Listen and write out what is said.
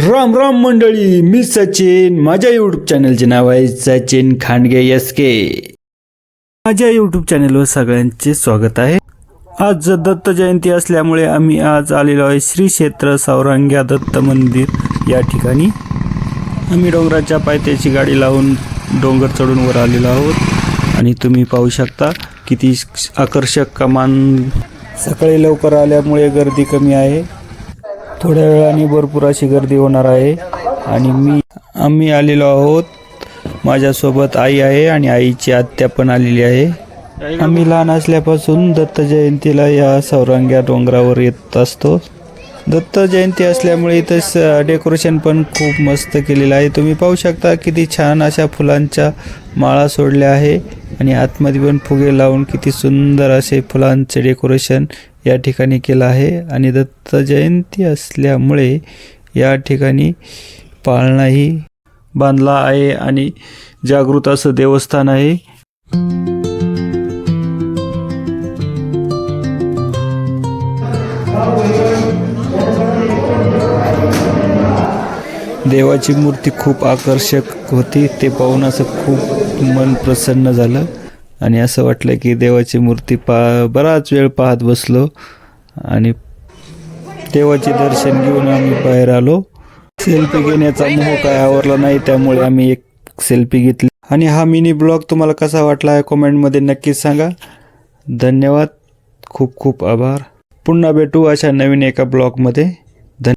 राम राम मंडळी मी सचिन. माझ्या यूट्यूब चॅनलचे नाव आहे सचिन खांडगे एस के माझ्या यूट्यूब चॅनलवर सगळ्यांचे स्वागत आहे. आज दत्त जयंती असल्यामुळे आम्ही आज आलेलो आहे श्री क्षेत्र सौरांग्या दत्त मंदिर या ठिकाणी. आम्ही डोंगराच्या पायथ्याची गाडी लावून डोंगर चढून वर आलेलो आहोत. आणि तुम्ही पाहू शकता किती आकर्षक कमान. सकाळी लवकर आल्यामुळे गर्दी कमी आहे. थोड्या वेळाने भरपूर अशी गर्दी होणार आहे. आणि मी आम्ही आलेलो आहोत. माझ्यासोबत आई आहे आणि आईची आत्या पण आलेली आहे. आम्ही लहान असल्यापासून दत्त जयंतीला या सौरांग्या डोंगरावर येत असतो. दत्त जयंती असल्यामुळे इथं डेकोरेशन पण खूप मस्त केलेलं आहे. तुम्ही पाहू शकता किती छान अशा फुलांच्या माळा सोडल्या आहे. आणि आतमध्ये पण फुगे लावून किती सुंदर असे फुलांचे डेकोरेशन या ठिकाणी केलं आहे. आणि दत्त जयंती असल्यामुळे या ठिकाणी पाळणाही बांधला आहे आणि जागृत असं देवस्थान आहे. देवाची मूर्ती खूप आकर्षक होती. ते पाहून असं खूप मन प्रसन्न झालं. आणि असं वाटलं की देवाची मूर्ती पा बराच वेळ पाहत बसलो. आणि देवाचे दर्शन घेऊन आम्ही बाहेर आलो. सेल्फी घेण्याचा मोह काय आवरला नाही त्यामुळे आम्ही एक सेल्फी घेतली. आणि हा मिनी ब्लॉग तुम्हाला कसा वाटला आहे कॉमेंटमध्ये नक्कीच सांगा. धन्यवाद. खूप खूप आभार. पुन्हा भेटू अशा नवीन एका ब्लॉगमध्ये.